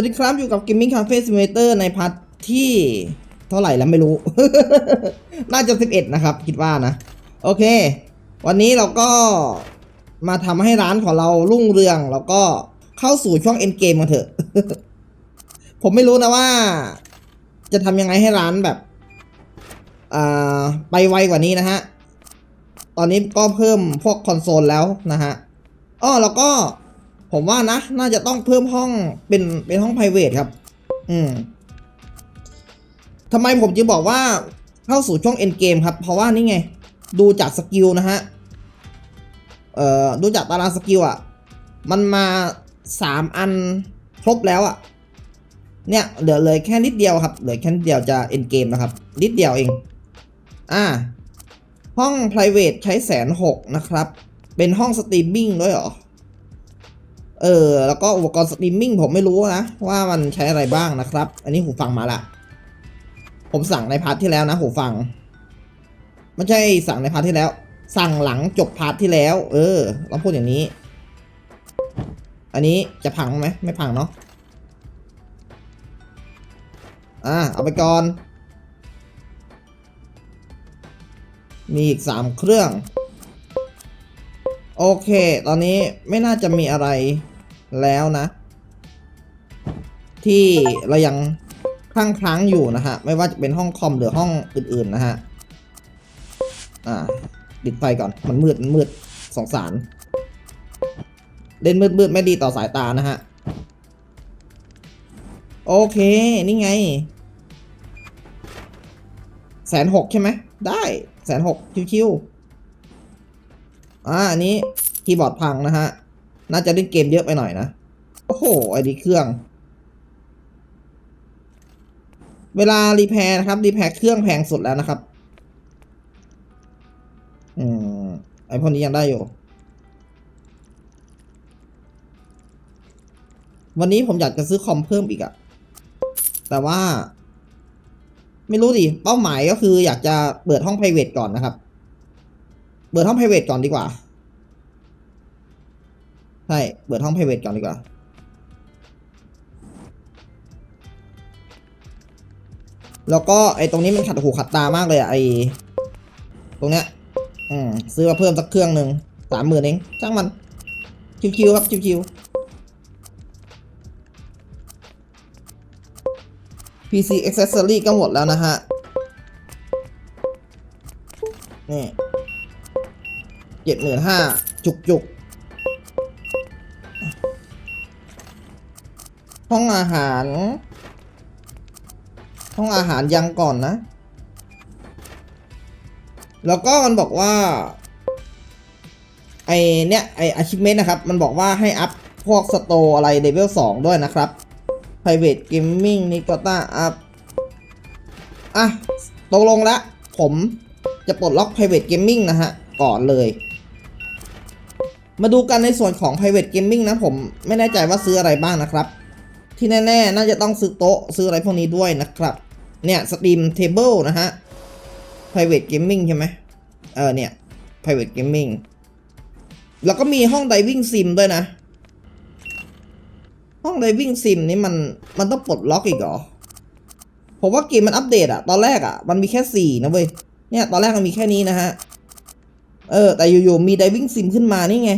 วัสดีครับอยู่กับ Gaming Cafe Simulator ในพาร์ทที่เท่าไหร่แล้วไม่รู้ น่าจะ 11 นะครับ คิดว่านะ โอเค วันนี้เราก็มาทำให้ร้านของเรารุ่งเรือง แล้วก็เข้าสู่ช่วง end game กันเถอะ ผมไม่รู้นะว่า จะทำยังไงให้ร้านแบบไปไวกว่านี้นะฮะ ตอนนี้ก็เพิ่มพวกคอนโซลแล้วนะฮะอ้อแล้วก็ ผมว่านะ น่าจะต้องเพิ่มห้องเป็นเป็นห้อง p r i v a t ครับ อืมทำไมผมจึงบอกว่าเข้าสู่ช่วง end game ครับ เพราะว่านี่ไง ดูจากสกิลนะฮะ เอ่อ ดูจากตารางสกิลอะ มันมาสามอันครบแล้วอะ เนี่ย เหลือเลยแค่นิดเดียวครับ เหลือแค่นิดเดียวจะ end game นะครับ นิดเดียวเอง อ่า ห้อง private ใช้แสนหกนะครับ เป็นห้องสตรีมมิ่งด้วยเหรอ เออ แล้วก็อุปกรณ์สตรีมมิ่งผมไม่รู้นะ ว่ามันใช้อะไรบ้างนะครับ อันนี้หูฟังมาละ ผมสั่งในพาร์ทที่แล้วนะ หูฟัง ไม่ใช่สั่งในพาร์ทที่แล้ว สั่งหลังจบพาร์ทที่แล้ว เออต้องพูดอย่างนี้ อันนี้จะพังไหมไม่พังเนาะอ่าเอาไปก่อน มีอีกสามเครื่อง โอเค ตอนนี้ไม่น่าจะมีอะไรแล้วนะ ที่เรายังค้างค้างอยู่นะฮะ ไม่ว่าจะเป็นห้องคอมหรือห้องอื่นๆนะฮะ อ่าปิดไฟก่อน มันมืดมันมืดสงสาร เล่นมืดๆไม่ดีต่อสายตานะฮะ โอเค นี่ไง แสนหกใช่ไหม ได้ แสนหกชิวๆ อ่าอันนี้คีย์บอร์ดพังนะฮะ น่าจะเล่นเกมเยอะไปหน่อยนะ โอ้โหไอ้ดีเครื่อง เวลารีแพร์นะครับ รีแพร์เครื่องแพงสุดแล้วนะครับ อืม ไอพวกนี้ยังได้อยู่ วันนี้ผมอยากจะซื้อคอมเพิ่มอีกอะแต่ว่า ไม่รู้ดิ เป้าหมายก็คืออยากจะเปิดห้อง p r i v a t ก่อนนะครับ เปิดห้อง p r i v a t ก่อนดีกว่า ใช่ เปิดห้อง p r i v a t ก่อนดีกว่า แล้วก็ไอ้ตรงนี้มันขัดหูขัดตามากเลยอะไอ้ตรงเนี้ย อืมซื้อมาเพิ่มสักเครื่องหนึ่งสามหมื่นเองจ้างมัน ชิวๆครับ ชิวๆ PC accessory ก็หมดแล้วนะฮะ นี่ เจ็ดหมื่นห้าจุกจุกห้องอาหาร ห้องอาหารยังก่อนนะ แล้วก็มันบอกว่า ไอเนี้ยไอ achievement นะครับ มันบอกว่าให้อัพพวกสโตอะไรเลเวล2ด้วยนะครับ private gaming นี่ก็ต้าอัพ อะ ตกลงแล้วผมจะปลดล็อก private gaming นะฮะ ก่อนเลย มาดูกันในส่วนของ private gaming นะผมไม่แน่ใจว่าซื้ออะไรบ้างนะครับ ที่แน่ๆ น่าจะต้องซื้อโต๊ะซื้ออะไรพวกนี้ด้วยนะครับ เนี่ย Steam Table นะฮะ private gaming ใช่ไหมเออเนี่ย private gaming แล้วก็มีห้อง diving sim ด้วยนะ ห้อง diving sim นี่มันมันต้องปลดล็อกอีกเหรอผมว่าเกมมันอัปเดตอะตอนแรกอะมันมีแค่สี่นะเว้ยเนี่ยตอนแรกมันมีแค่นี้นะฮะ เออแต่อยู่ๆมี diving sim ขึ้นมานี่ไง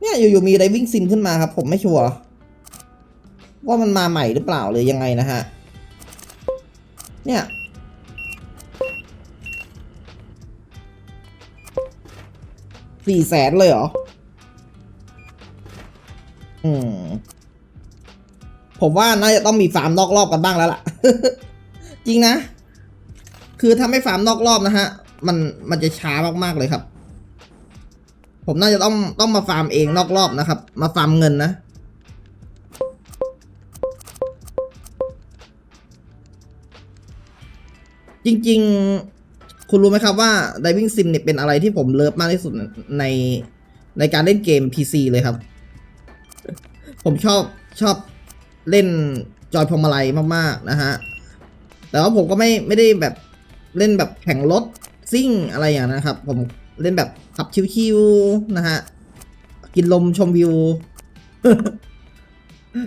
เนี่ยอยู่ๆมี diving sim ขึ้นมาครับ ผมไม่ชัวร์ว่ามันมาใหม่หรือเปล่าหรือยังไงนะฮะ เนี่ยสี่แสนเลยเหรอ อืม ผมว่าน่าจะต้องมีฟาร์มนอกรอบกันบ้างแล้วล่ะ จริงนะ คือถ้าไม่ฟาร์มนอกรอบนะฮะ มันมันจะช้ามากๆเลยครับ ผมน่าจะต้องต้องมาฟาร์มเองนอกรอบนะครับ มาฟาร์มเงินนะจริง ๆ คุณรู้ไหมครับว่า Diving Sim เนี่ยเป็นอะไรที่ผมเลิฟมากที่สุดในในการเล่นเกม PC เลยครับ ผมชอบชอบเล่นจอยพวงมาลัยมาก ๆ นะฮะ แต่ว่าผมก็ไม่ไม่ได้แบบเล่นแบบแข่งรถ ซิ่งอะไรอย่างนะครับ ผมเล่นแบบขับชิวๆนะฮะ กินลมชมวิว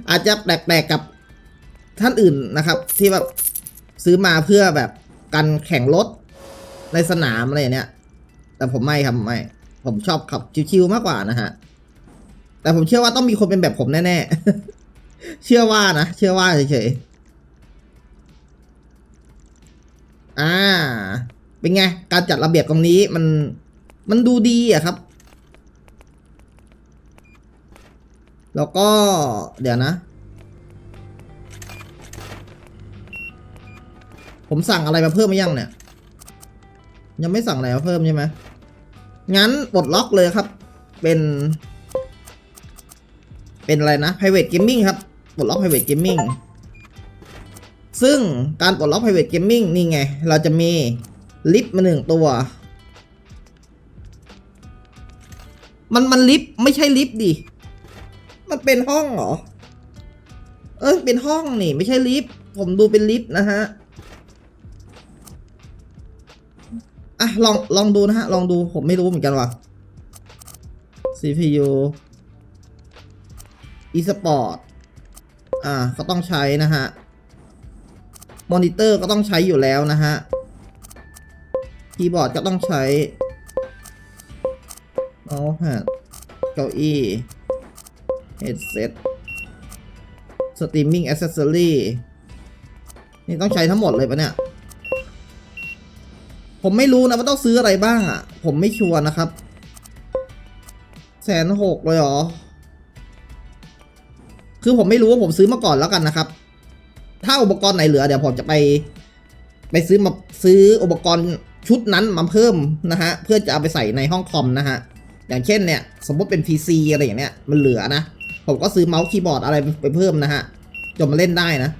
อาจจะแปลกๆกับท่านอื่นนะครับ ที่แบบซื้อมาเพื่อแบบกันแข่งรถในสนามอะไรอย่างเนี้ย แต่ผมไม่ครับไม่ ผมชอบขับชิวๆมากกว่านะฮะ แต่ผมเชื่อว่าต้องมีคนเป็นแบบผมแน่ๆ เชื่อว่านะ เชื่อว่าเฉยๆ อ่า เป็นไง การจัดระเบียบตรงนี้มันมันดูดีอะครับ แล้วก็เดี๋ยวนะ ผมสั่งอะไรมาเพิ่มไหมยังเนี่ย ยังไม่สั่งอะไรมาเพิ่มใช่ไหมงั้นปลดล็อกเลยครับ เป็น เป็นอะไรนะ private gaming ครับปลดล็อก private gaming ซึ่งการปลดล็อก private gaming นี่ไง เราจะมี ลิฟต์มาหนึ่งตัว มันมันลิฟต์ไม่ใช่ลิฟต์ดิ มันเป็นห้องเหรอ เออเป็นห้องนี่ไม่ใช่ลิฟต์ผมดูเป็นลิฟต์นะฮะ อะลองลองดูนะฮะ ลองดูผมไม่รู้เหมือนกันว่ะ CPU eSport อ่า ก็ต้องใช้นะฮะ มอนิเตอร์ก็ต้องใช้อยู่แล้วนะฮะ คีย์บอร์ดก็ต้องใช้เมาส์แพดเก้าอี้ headset streaming accessory นี่ต้องใช้ทั้งหมดเลยปะเนี่ย ผมไม่รู้นะว่าต้องซื้ออะไรบ้างอะ ผมไม่ชัวร์นะครับแสนหกเลยเหรอ คือผมไม่รู้ว่าผมซื้อมาก่อนแล้วกันนะครับ ถ้าอุปกรณ์ไหนเหลือเดี๋ยวผมจะไป ไปซื้อมาซื้ออุปกรณ์ ชุดนั้นมาเพิ่มนะฮะเพื่อจะเอาไปใส่ในห้องคอมนะฮะอย่างเช่นเนี่ยสมมติเป็น PC อะไรอย่างเนี้ยมันเหลือนะ ผมก็ซื้อเมาส์คีย์บอร์ดอะไรไปเพิ่มนะฮะจนมาเล่นได้นะ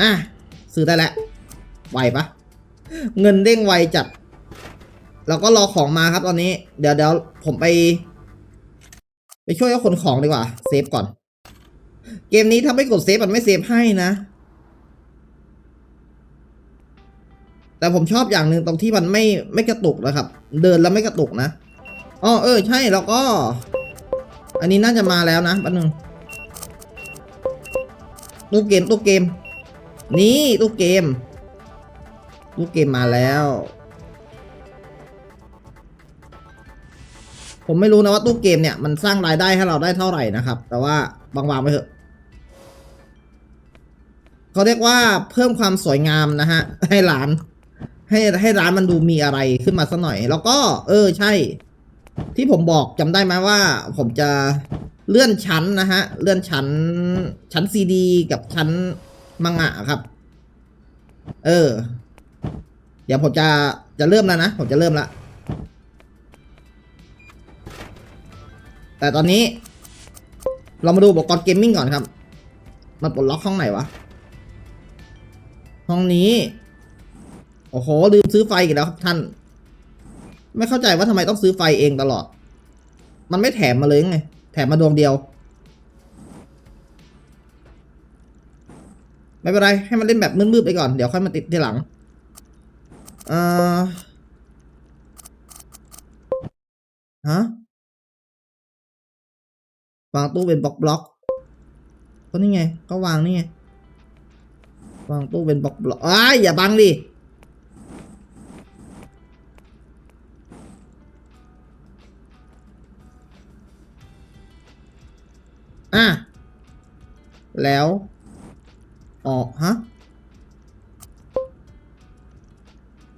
อะซื้อได้แล้วไวปะเงินเด้งไวจัด แล้วก็รอของมาครับตอนนี้ เดี๋ยวเดี๋ยวผมไป ไปช่วยเขาขนของดีกว่า เซฟก่อน เกมนี้ถ้าไม่กดเซฟมันไม่เซฟให้นะ แต่ผมชอบอย่างหนึ่งตรงที่มันไม่ไม่กระตุกนะครับ เดินแล้วไม่กระตุกนะอ๋อเออใช่แล้วก็ อันนี้น่าจะมาแล้วนะแป๊บนึงตู้เกมตู้เกม นี่ตู้เกมตู้เกมมาแล้ว ผมไม่รู้นะว่าตู้เกมเนี่ยมันสร้างรายได้ให้เราได้เท่าไหร่นะครับ แต่ว่าบางวางไปเถอะเขาเรียกว่าเพิ่มความสวยงามนะฮะให้ร้าน ให้ให้ร้านมันดูมีอะไรขึ้นมาสักหน่อย แล้วก็ เออใช่ ที่ผมบอกจำได้ไหมว่า ผมจะเลื่อนชั้นนะฮะ เลื่อนชั้น ชั้นซีดี กับชั้นมังงะครับ เออ เดี๋ยวผมจะจะเริ่มแล้วนะ ผมจะเริ่มละแต่ตอนนี้ เรามาดูอุปกรณ์เกมมิ่งก่อนครับ มันปลดล็อกห้องไหนวะ ห้องนี้ โอ้โหลืมซื้อไฟอีกแล้วครับท่าน ไม่เข้าใจว่าทำไมต้องซื้อไฟเองตลอด มันไม่แถมมาเลยไง แถมมาดวงเดียว ไม่เป็นไร ให้มันเล่นแบบมืดๆไปก่อน เดี๋ยวค่อยมาติดทีหลัง เอ่อ ฮะ วางตู้เป็นบล็อกบล็อกก็นี่ไง ก็วางนี่ไง วางตู้เป็นบล็อกบล็อกอ้ายอย่าบังดิ แล้วอ๋อฮะ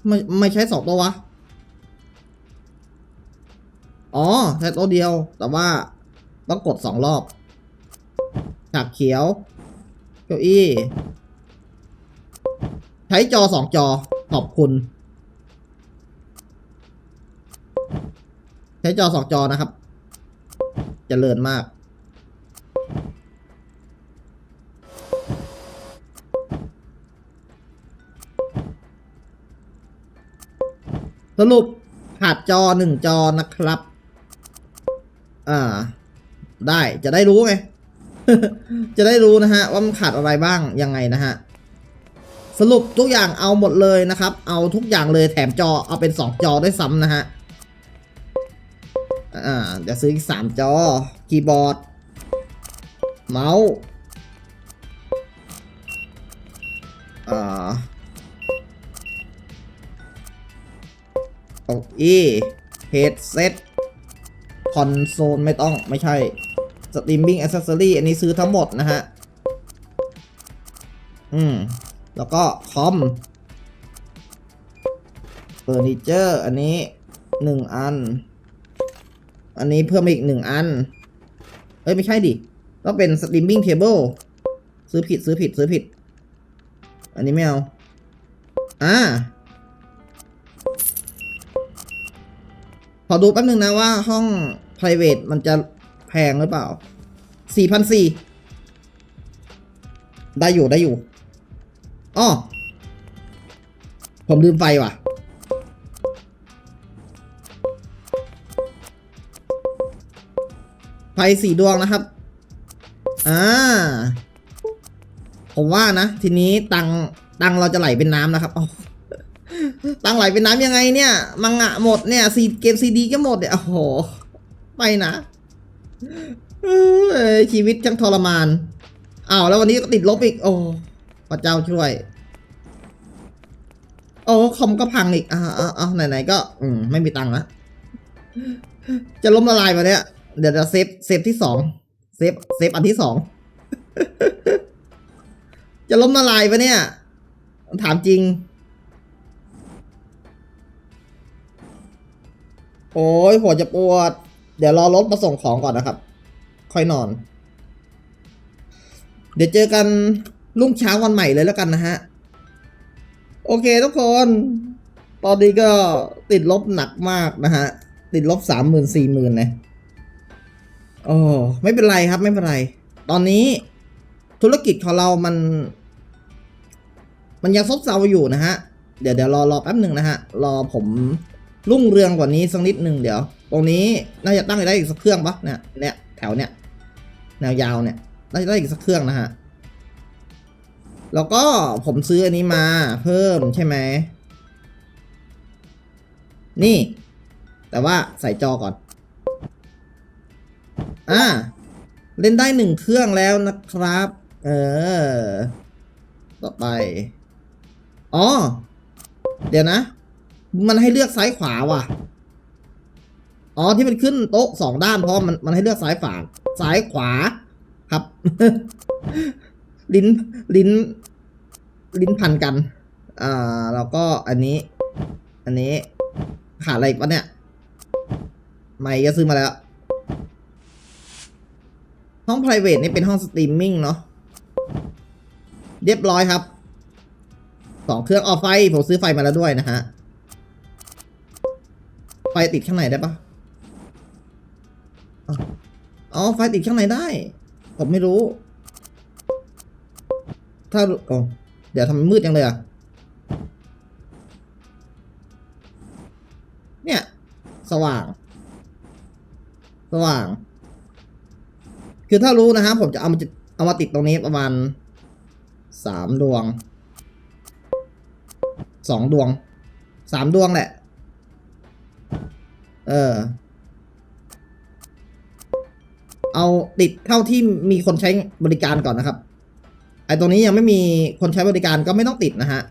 ไม่ไม่ใช้สองตัววะ อ๋อใช้ตัวเดียว แต่ว่าต้องกดสองรอบฉากเขียว เก้าอี้ ใช้จอสองจอ ขอบคุณ ใช้จอสองจอนะครับจเจริญมาก รุปขาดจอหนึ่งจอนะครับ อ่า ได้จะได้รู้ไง จะได้รู้นะฮะ ว่ามันขาดอะไรบ้างยังไงนะฮะ สรุปทุกอย่างเอาหมดเลยนะครับ เอาทุกอย่างเลยแถมจอเอาเป็นสองจอได้ซ้ำนะฮะ อ่าเดี๋ยวซื้ออีกสามจอ คีย์บอร์ด เมาส์ อ่าาอี้เฮดเซ็ตคอนโซลไม่ต้องไม่ใช่สตรีมมิ่งอ c เซสซอรี่อันนี้ซื้อทั้งหมดนะฮะ อืม แล้วก็คอมเฟอร์นิเจอร์อันนี้หนึ่งอัน อันนี้เพิ่มอีกหนึ่งอัน เอ้ย ไม่ใช่ดิต้องเป็นสตรีมมิ่งเทเบิลซื้อผิดซื้อผิดซื้อผิด อันนี้ไม่เอา อ่า อดูแป๊บนึงนะว่าห้อง private มันจะแพงหรือเปล่าสี่พันสี่ได้อยู่ได้อยู่อ้อผมลืมไฟว่ะ ไฟสี่ดวงนะครับ อ่า ผมว่านะ ทีนี้ตังตังเราจะไหลเป็นน้ำนะครับอ้าว ตังไหลเป็นน้ำยังไงเนี่ย มังงะหมดเนี่ยซีเกมซีดีก็หมดเนี่ยโอ้โห ไปนะชีวิตช่างทรมานอ้าวแล้ววันนี้ก็ติดลบอีก โอ้พระเจ้าช่วย โอ้คอมก็พังอีกอ่าอ่าอ่าไหนๆก็ อืมไม่มีตังค์ละจะล้มละลายมาเนี่ย เดี๋ยวจะเซฟเซฟที่สองเซฟเซฟอันที่สองจะล้มละลายปะเนี่ย ถามจริง โอ้ยหัวจะปวด เดี๋ยวรอรถมาส่งของก่อนนะครับ ค่อยนอน เดี๋ยวเจอกันรุ่งเช้าวันใหม่เลยแล้วกันนะฮะ โอเคทุกคน ตอนนี้ก็ติดลบหนักมากนะฮะ ติดลบสามหมื่นสี่หมื่นนะโอ้ไม่เป็นไรครับไม่เป็นไร ตอนนี้ธุรกิจของเรามัน มันยังซบเซาอยู่นะฮะ เดี๋ยวเดี๋ยวรอรอแป๊บหนึ่งนะฮะ รอผม รุ่งเรืองกว่านี้สักนิดหนึ่งเดี๋ยว ตรงนี้น่าจะตั้งได้อีกสักเครื่องปะเนี่ยเนี่ยแถวเนี่ยแนวยาวเนี่ยน่าจะได้อีกสักเครื่องนะฮะแล้วก็ผมซื้ออันนี้มาเพิ่มใช่ไหมนี่ แต่ว่าใส่จอก่อนอ่าเล่นได้หนึ่งเครื่องแล้วนะครับ เออ ต่อไป อ๋อ เดี๋ยวนะ มันให้เลือกซ้ายขวาว่ะ อ๋อที่มันขึ้นโต๊ะสองด้านเพราะมันมันให้เลือกซ้ายฝาซ้ายขวา ครับ ลิ้นลิ้น ลิ้นพันกัน อ่า แล้วก็อันนี้ อันนี้ขาดอะไรอีกวะเนี่ยไม่ก็ซื้อมาแล้ว ห้อง private นี่เป็นห้องสตรีมมิ่งเนาะเรียบร้อยครับสองเครื่องออไฟ ผมซื้อไฟมาแล้วด้วยนะฮะ ไฟติดข้างในได้ปะอ๋อไฟติดข้างในได้ ผมไม่รู้ ถ้าอ๋อเดี๋ยวทำมืดจังเลยอะ เนี่ย สว่าง สว่าง คือถ้ารู้นะฮะผมจะเอามาจะเอามาติดตรงนี้ประมาณสามดวงสองดวงสามดวงแหละ เออ เอาติดเท่าที่มีคนใช้บริการก่อนนะครับ ไอ้ตรงนี้ยังไม่มีคนใช้บริการก็ไม่ต้องติดนะฮะ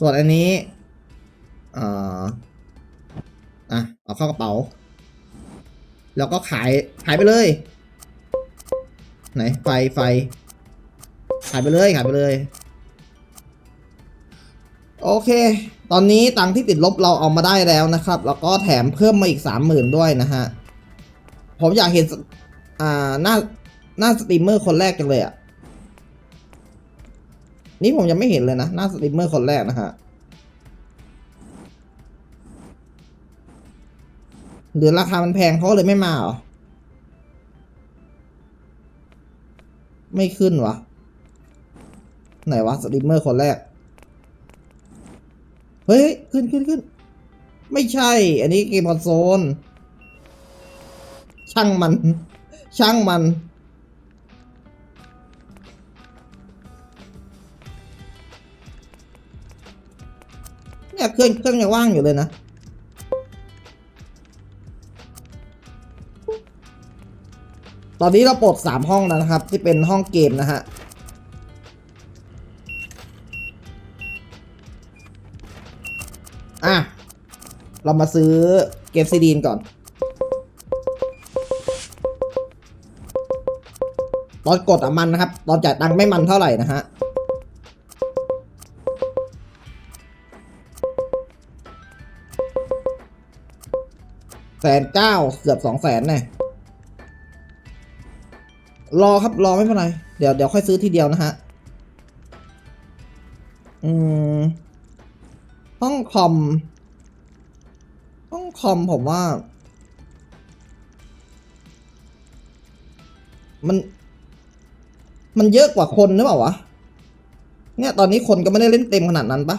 ส่วนอันนี้อ่าอะเอาเข้ากระเป๋า แล้วก็ขายขายไปเลย ไหนไฟไฟ ขายไปเลยขายไปเลย โอเค ตอนนี้ตังที่ติดลบเราเอามาได้แล้วนะครับ แล้วก็แถมเพิ่มมาอีกสามหมื่นด้วยนะฮะ ผมอยากเห็น อ่า หน้า หน้าสตรีมเมอร์คนแรกจังเลยอะ นี่ผมยังไม่เห็นเลยนะ หน้าสตรีมเมอร์คนแรกนะฮะ หรือราคามันแพงเขาเลยไม่มาหรอ ไม่ขึ้นวะ ไหนวะสตรีมเมอร์คนแรก เฮ้ย ขึ้นขึ้นขึ้น ไม่ใช่ อันนี้เกมคอนโซล ช่างมัน ช่างมัน เนี่ยเครื่องเครื่องยังว่างอยู่เลยนะตอนนี้เราปลดสามห้องแล้วนะครับ ที่เป็นห้องเกมนะฮะ เรามาซื้อเกมซีดีนก่อน ตอนกดอะมันนะครับ ตอนจ่ายตังค์ไม่มันเท่าไหร่นะฮะแสนเก้าเกือบสองแสนแน่รอครับรอไม่เป็นไร เดี๋ยวเดี๋ยวค่อยซื้อทีเดียวนะฮะ อืม ห้องคอม คอมผมว่า มัน มันเยอะกว่าคนหรือเปล่าวะ เนี่ยตอนนี้คนก็ไม่ได้เล่นเต็มขนาดนั้นปะ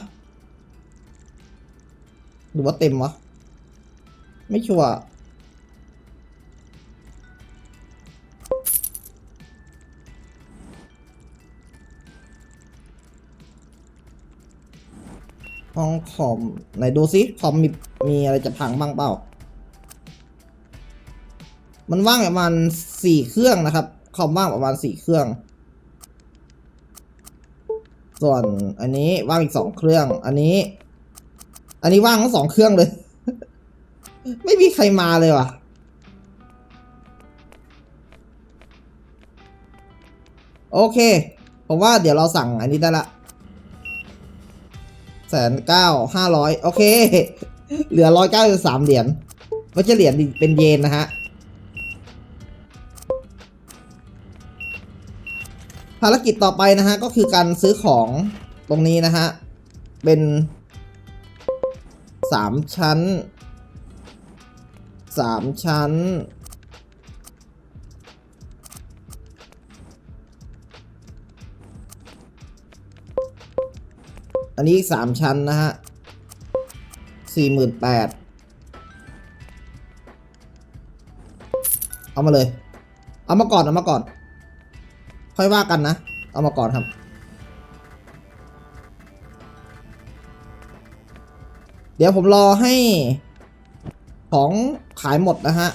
หรือว่าเต็มวะ ไม่ชัวร์ ห้องคอมไหนดูซิคอมมีมีอะไรจะพังบ้างเปล่า มันว่างประมาณสี่เครื่องนะครับ คอมว่างประมาณสี่เครื่อง ส่วนอันนี้ว่างอีกสองเครื่อง อันนี้ อันนี้ว่างทั้งสองเครื่องเลย ไม่มีใครมาเลยว่ะโอเค ผมว่าเดี๋ยวเราสั่งอันนี้ได้ละ แสนเก้าห้าร้อยโอเค เหลือร้อยเก้าสามเหรียญไม่ใช่เหรียญเป็นเยนนะฮะ ภารกิจต่อไปนะฮะ ก็คือการซื้อของตรงนี้นะฮะ เป็นสามชั้นสามชั้น อันนี้สามชั้นนะฮะสี่หมื่นแปดเอามาเลย เอามาก่อน เอามาก่อน ค่อยว่ากันนะ เอามาก่อนครับ เดี๋ยวผมรอให้ของขายหมดนะฮะ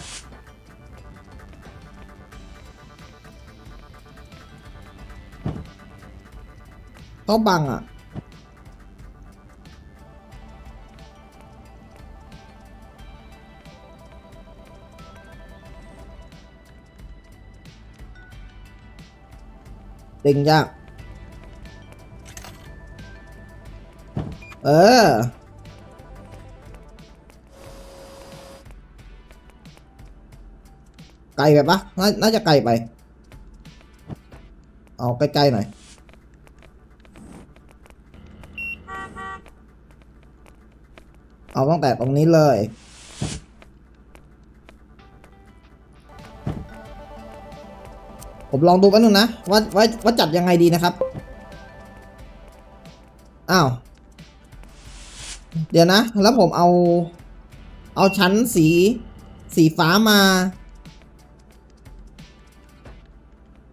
เขาบังอะ เต็งยาก เออ ไกลไปปะนาน่าจะไกลไป เอาใกล้ๆหน่อย เอาตั้งแต่ตรงนี้เลย ผมลองดูแป๊บนึงนะว่าว่าว่าจัดยังไงดีนะครับ อ้าว เดี๋ยวนะ แล้วผมเอา เอาชั้นสี สีฟ้ามา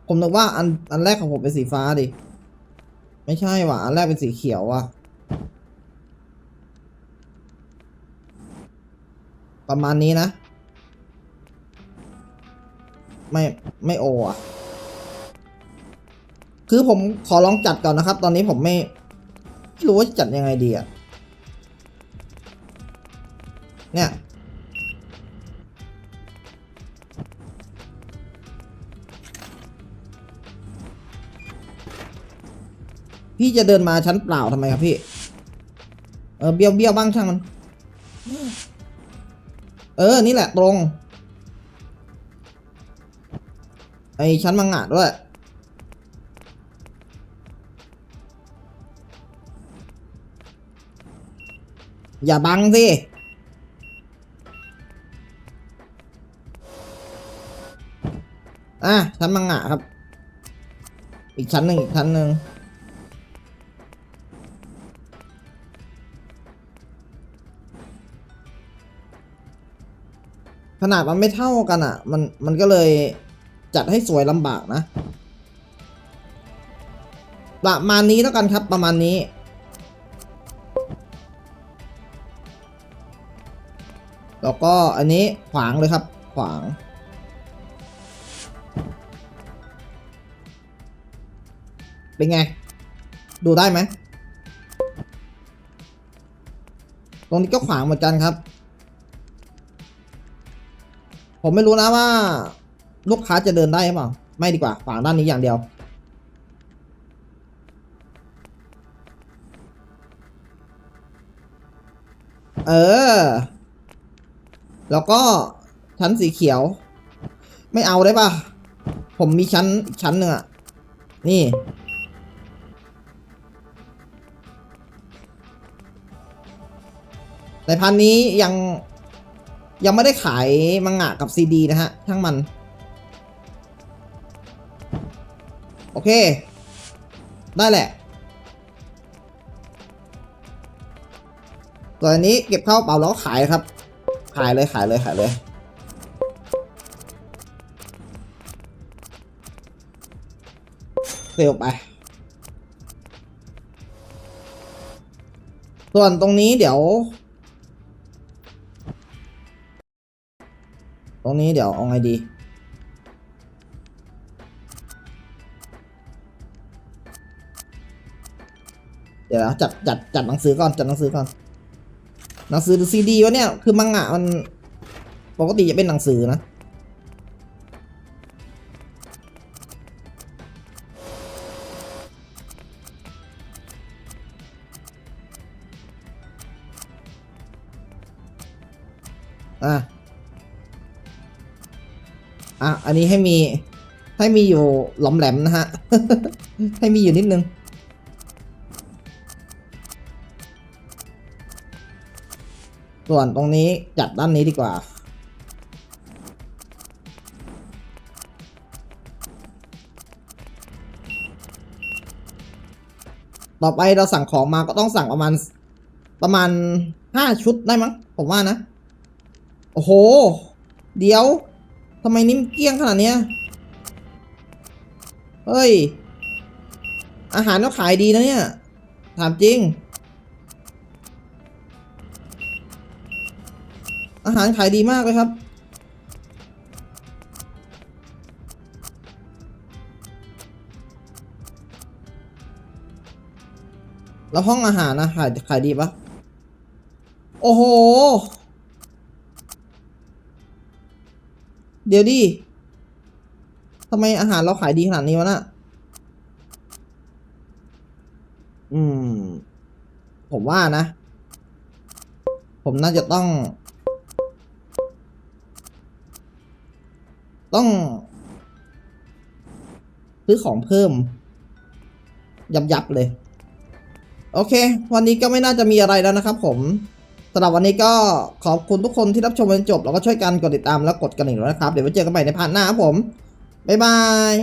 ผมนึกว่าอันอันแรกของผมเป็นสีฟ้าดิ ไม่ใช่ว่ะ อันแรกเป็นสีเขียวว่ะ ประมาณนี้นะ ไม่ ไม่โออะ คือผมขอลองจัดก่อนนะครับ ตอนนี้ผมไม่ไม่รู้ว่าจัดยังไงดีอะเนี่ยพี่จะเดินมาชั้นเปล่าทำไมครับพี่ เออเบี้ยวเบี้ยวบ้างช่างมัน เออ นี่แหละตรง ไอชั้นมังงะด้วย อย่าบังสิอะชั้นมังงะครับ อีกชั้นหนึ่งอีกชั้นหนึ่งขนาดมันไม่เท่ากันอะ มันมันก็เลยจัดให้สวยลำบากนะ ประมาณนี้แล้วกันครับประมาณนี้ แล้วก็อันนี้ขวางเลยครับ ขวาง เป็นไง ดูได้ไหม ตรงนี้ก็ขวางเหมือนกันครับ ผมไม่รู้นะว่า ลูกค้าจะเดินได้หรือเปล่า ไม่ดีกว่า ขวางด้านนี้อย่างเดียวเออ แล้วก็ชั้นสีเขียว ไม่เอาได้ปะผมมีชั้นชั้นหนึ่งอะนี่แต่พันนี้ยังยังไม่ได้ขายมังงะกับซีดีนะฮะช่างมัน โอเค ได้แหละตัวนี้เก็บเข้าเป๋าแล้วขายครับ ขายเลยขายเลยขายเลยเซลไป ส่วนตรงนี้เดี๋ยว ตรงนี้เดี๋ยวเอาไงดีเดี๋ยวจัดจัดจัดหนังสือก่อนจัดหนังสือก่อน หนังสือหรือซีดีวะเนี่ย คือมังงะมันปกติจะเป็นหนังสือนะ อะ อะ อันนี้ให้มีให้มีอยู่หลอมแหลมนะฮะ ให้มีอยู่นิดนึง ส่วนตรงนี้จัดด้านนี้ดีกว่า ต่อไปเราสั่งของมาก็ต้องสั่งประมาณประมาณห้าชุดได้มั้ง ผมว่านะ โอ้โห เดี๋ยวทำไมนิ่มเกี้ยงขนาดเนี้ย เฮ้ย อาหารก็ขายดีนะเนี่ย ถามจริง อาหารขายดีมากเลยครับ แล้วห้องอาหารนะขายขายดีปะโอ้โห เดี๋ยวดิทำไมอาหารเราขายดีขนาดนี้วะน่ะอืม ผมว่านะ ผมน่าจะต้อง ต้องซื้อของเพิ่ม ยับยับเลย โอเค วันนี้ก็ไม่น่าจะมีอะไรแล้วนะครับผมสำหรับวันนี้ก็ขอบคุณทุกคนที่รับชมจนจบ แล้วก็ช่วยกันกดติดตามแล้วกดกระดิ่งด้วยนะครับ เดี๋ยวไว้เจอกันใหม่ในพาร์ทหน้าครับผม บ๊ายบาย